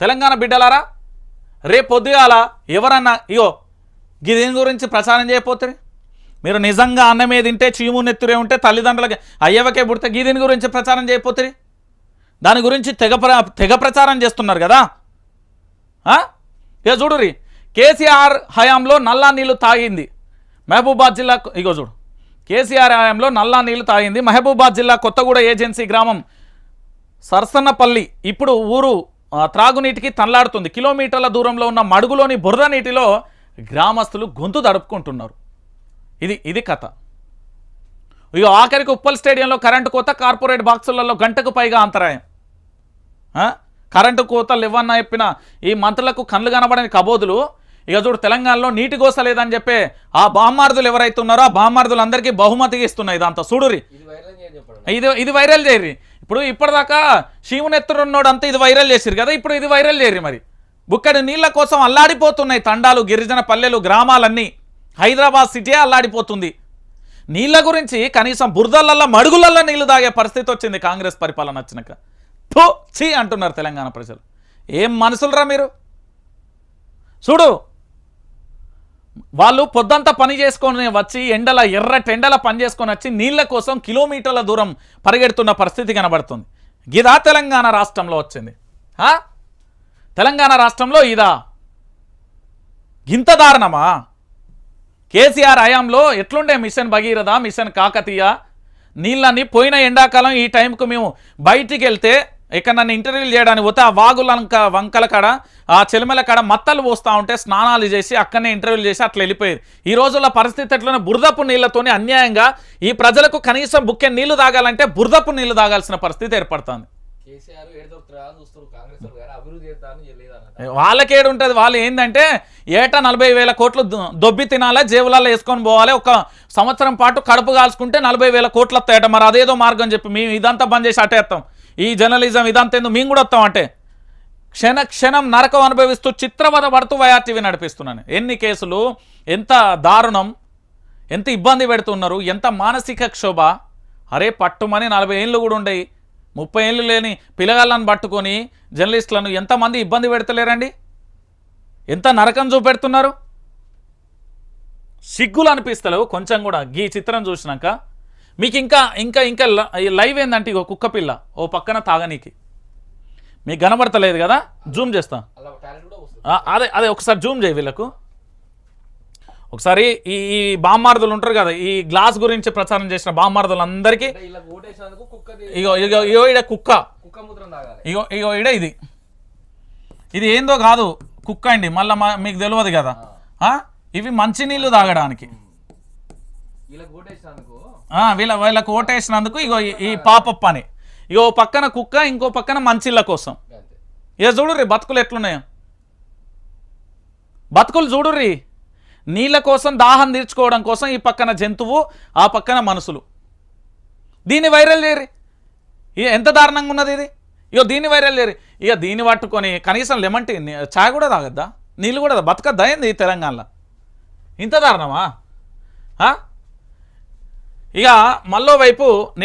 తెలంగాణ బిడ్డలారా రేపు పొద్దుగాల ఎవరన్నా ఇగో దీని గురించి ప్రచారం చేయకపోతే? మీరు నిజంగా అన్నమే తింటే చీము నెత్తురే ఉంటే తల్లిదండ్రులకి అయ్యవకే పుడితే గీ దీని గురించి ప్రచారం చేయకపోతే? దాని గురించి తెగ ప్ర తెగ ప్రచారం చేస్తున్నారు కదా? ఆ? ఇక చూడురి కేసీఆర్ హయాంలో నల్లా నీళ్ళు తాగింది మహబూబాద్ జిల్లా ఇగో చూడు కేసీఆర్ హయాంలో నల్లా నీళ్ళు తాగింది మహబూబాద్ జిల్లా కొత్తగూడ ఏజెన్సీ గ్రామం సరసన్నపల్లి ఇప్పుడు ఊరు త్రాగునీటికి తనలాడుతుంది. కిలోమీటర్ల దూరంలో ఉన్న మడుగులోని బురద నీటిలో గ్రామస్తులు గొంతు దడుపుకుంటున్నారు. ఇది ఇది కథ. ఇక ఆఖరికి ఉప్పల్ స్టేడియంలో కరెంటు కోత కార్పొరేట్ బాక్సులలో గంటకు పైగా అంతరాయం? కరెంటు కోతలు ఇవ్వన్న చెప్పిన ఈ మంత్రులకు కళ్ళు కనబడని కబోదులు ఇక చూడు తెలంగాణలో నీటి గోస లేదని చెప్పే ఆ బామ్మార్దులు ఎవరైతే ఉన్నారో ఆ బామ్మార్దులందరికీ బహుమతిగా ఇస్తున్నాయి ఇదంతా. చూడురి ఇది ఇది వైరల్ చేయరు ఇప్పుడు ఇప్పటిదాకా శివునెత్తురున్నోడు అంతా ఇది వైరల్ చేసిరు కదా ఇప్పుడు ఇది వైరల్ చేయరు మరి. బుక్కడి నీళ్ళ కోసం అల్లాడిపోతున్నాయి తండాలు గిరిజన పల్లెలు గ్రామాలన్నీ. హైదరాబాద్ సిటీ అల్లాడిపోతుంది. నీళ్ళ గురించి కనీసం బురదలల్లో మడుగులల్లో నీళ్ళు తాగే పరిస్థితి వచ్చింది కాంగ్రెస్ పరిపాలన వచ్చినాక. ఛీ అంటున్నారు తెలంగాణ ప్రజలు. ఏం మనసులరా మీరు? చూడు వాళ్ళు పొద్దంతా పని చేసుకొని వచ్చి ఎండల ఎర్రటి ఎండల పని చేసుకొని వచ్చి నీళ్ళ కోసం కిలోమీటర్ల దూరం పరిగెడుతున్న పరిస్థితి కనబడుతుంది. ఇదా తెలంగాణ రాష్ట్రంలో వచ్చింది. తెలంగాణ రాష్ట్రంలో ఇదా? ఇంత దారుణమా? కేసీఆర్ హయాంలో ఎట్లుండే మిషన్ భగీరథ మిషన్ కాకతీయ? నీళ్ళని పోయిన ఎండాకాలం ఈ టైంకు మేము బయటికి వెళ్తే ఇక్కడ నన్ను ఇంటర్వ్యూలు చేయడానికి పోతే ఆ వాగులంక వంకల కాడ ఆ చెలిమెల కాడ మత్తలు పోస్తూ ఉంటే స్నానాలు చేసి అక్కడనే ఇంటర్వ్యూలు చేసి అట్లా వెళ్ళిపోయేది ఈ రోజుల్లో పరిస్థితి ఎట్లనే బురదపు నీళ్ళతోనే అన్యాయంగా ఈ ప్రజలకు కనీసం బుక్కె నీళ్ళు తాగాలంటే బురదపు నీళ్ళు తాగాల్సిన పరిస్థితి ఏర్పడుతుంది. వాళ్ళకేడు ఉంటుంది వాళ్ళు ఏంటంటే ఏటా నలభై వేల కోట్లు దొబ్బి తినాలా జేబులలో వేసుకొని పోవాలి. ఒక సంవత్సరం పాటు కడుపు కాల్చుకుంటే నలభై వేల కోట్లు వస్తాయట మరి అదేదో మార్గం చెప్పి మేము ఇదంతా బంద్ చేసి అటేస్తాం ఈ జర్నలిజం ఇదంతేందు మేము కూడా వస్తాం అంటే. క్షణ క్షణం నరకం అనుభవిస్తూ చిత్రవద పడుతూ వైఆర్టీవీ నడిపిస్తున్నాను. ఎన్ని కేసులు ఎంత దారుణం ఎంత ఇబ్బంది పెడుతున్నారు ఎంత మానసిక క్షోభ. అరే పట్టుమని నలభై ఏళ్ళు కూడా ఉండయి. ముప్పై ఏళ్ళు లేని పిల్లగాళ్ళను పట్టుకొని జర్నలిస్టులను ఎంతమంది ఇబ్బంది పెడతలేరండి? ఎంత నరకం చూపెడుతున్నారు? సిగ్గులు అనిపిస్తలేవు. కొంచెం కూడా. ఈ చిత్రం చూసినాక మీకు ఇంకా ఇంకా ఇంకా లైవ్ ఏందంటే ఇగో కుక్క పిల్ల ఓ పక్కన తాగనీకి. మీకు కనబడతలేదు కదా? జూమ్ చేస్తా. అదే అదే ఒకసారి జూమ్ చేయి వీళ్ళకు. ఒకసారి ఈ ఈ బామ్మార్దులు ఉంటారు కదా ఈ గ్లాస్ గురించి ప్రచారం చేసిన ఓటేసినందుకు కుక్కది ఇగో ఇగో ఇగో ఈడ కుక్క. ఇగో ఇగో ఈడ ఇది. ఇది ఏందో కాదు కుక్క అండి. మళ్ళీ మీకు తెలియదు కదా? ఇవి మంచినీళ్ళు తాగడానికి. వీళ్ళ వీళ్ళకి ఓటేసినందుకు ఇగో ఈ- పాపప్ అని ఇగో పక్కన కుక్క ఇంకో పక్కన మంచిళ్ళ కోసం. ఇక చూడుర్రి బతుకులు ఎట్లున్నాయో. బతుకులు చూడుర్రి. నీళ్ళ కోసం దాహం తీర్చుకోవడం కోసం ఈ పక్కన జంతువు ఆ పక్కన మనుషులు. దీన్ని వైరల్ చేయరి ఇక ఎంత దారుణంగా ఉన్నది ఇది? ఇక దీన్ని వైరల్ చేయరి ఇక దీన్ని పట్టుకొని కనీసం లెమన్ టీ చాయ్ కూడా తాగద్దా? నీళ్ళు కూడా బతకద్దా ఏంది ఈ తెలంగాణలో? ఇంత దారుణమా? ఇక మళ్ళో వైపు నేను